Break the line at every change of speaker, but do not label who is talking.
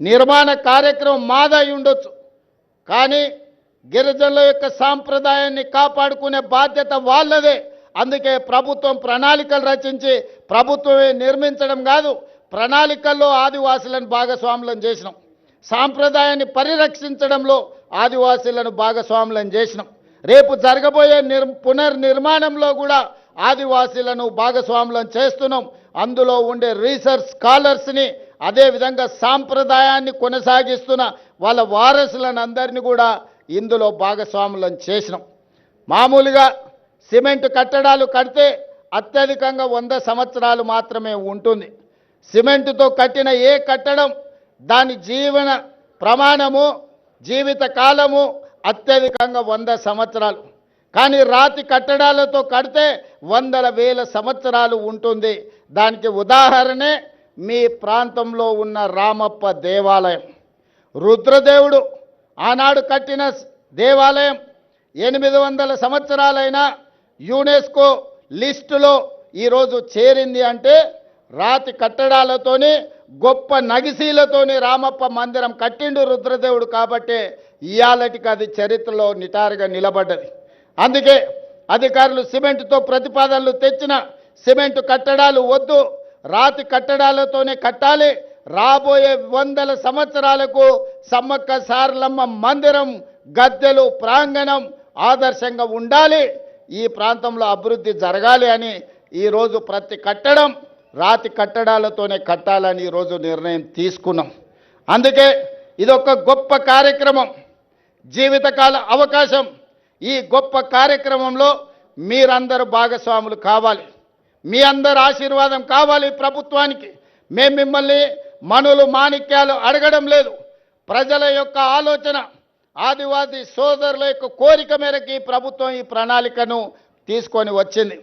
నిర్మాణ కార్యక్రమం మాదై ఉండొచ్చు. కానీ గిరిజనుల యొక్క సాంప్రదాయాన్ని కాపాడుకునే బాధ్యత వాళ్ళదే. అందుకే ప్రభుత్వం ప్రణాళికలు రచించి ప్రభుత్వమే నిర్మించడం కాదు ప్రణాళికల్లో ఆదివాసులను భాగస్వాములను చేసినాం. సాంప్రదాయాన్ని పరిరక్షించడంలో ఆదివాసీలను భాగస్వాములను చేసినాం. రేపు జరగబోయే నిర్ పునర్నిర్మాణంలో కూడా ఆదివాసీలను భాగస్వాములను చేస్తున్నాం. అందులో ఉండే రీసెర్చ్ స్కాలర్స్ని అదేవిధంగా సాంప్రదాయాన్ని కొనసాగిస్తున్న వాళ్ళ వారసులను అందరినీ కూడా ఇందులో భాగస్వాములను చేసినాం. మామూలుగా సిమెంట్ కట్టడాలు కడితే అత్యధికంగా వంద సంవత్సరాలు మాత్రమే ఉంటుంది. సిమెంటుతో కట్టిన ఏ కట్టడం దాని జీవన ప్రమాణము జీవిత కాలము అత్యధికంగా వంద సంవత్సరాలు. కానీ రాతి కట్టడాలతో కడితే వందల వేల సంవత్సరాలు ఉంటుంది. దానికి ఉదాహరణే మీ ప్రాంతంలో ఉన్న రామప్ప దేవాలయం. రుద్రదేవుడు ఆనాడు కట్టిన దేవాలయం ఎనిమిది వందల సంవత్సరాలైన యునెస్కో లిస్టులో ఈరోజు చేరింది అంటే రాతి కట్టడాలతోని గొప్ప నగిశీలతోని రామప్ప మందిరం కట్టిండు రుద్రదేవుడు కాబట్టే ఇయాలటికి అది చరిత్రలో నిటారుగా నిలబడ్డది. అందుకే అధికారులు సిమెంటుతో ప్రతిపాదనలు తెచ్చిన సిమెంటు కట్టడాలు వద్దు రాతి కట్టడాలతోనే కట్టాలి. రాబోయే వందల సంవత్సరాలకు సమ్మక్క సారలమ్మ మందిరం గద్దెలు ప్రాంగణం ఆదర్శంగా ఉండాలి. ఈ ప్రాంతంలో అభివృద్ధి జరగాలి అని ఈరోజు ప్రతి కట్టడం రాతి కట్టడాలతోనే కట్టాలని ఈరోజు నిర్ణయం తీసుకున్నాం. అందుకే ఇదొక గొప్ప కార్యక్రమం జీవితకాల అవకాశం. ఈ గొప్ప కార్యక్రమంలో మీరందరూ భాగస్వాములు కావాలి. మీ అందరి ఆశీర్వాదం కావాలి ప్రభుత్వానికి. మేము మిమ్మల్ని మనులు మాణిక్యాలు అడగడం లేదు. ప్రజల యొక్క ఆలోచన ఆదివాసీ సోదరుల యొక్క కోరిక మేరకు ఈ ప్రభుత్వం ఈ ప్రణాళికను తీసుకొని వచ్చింది.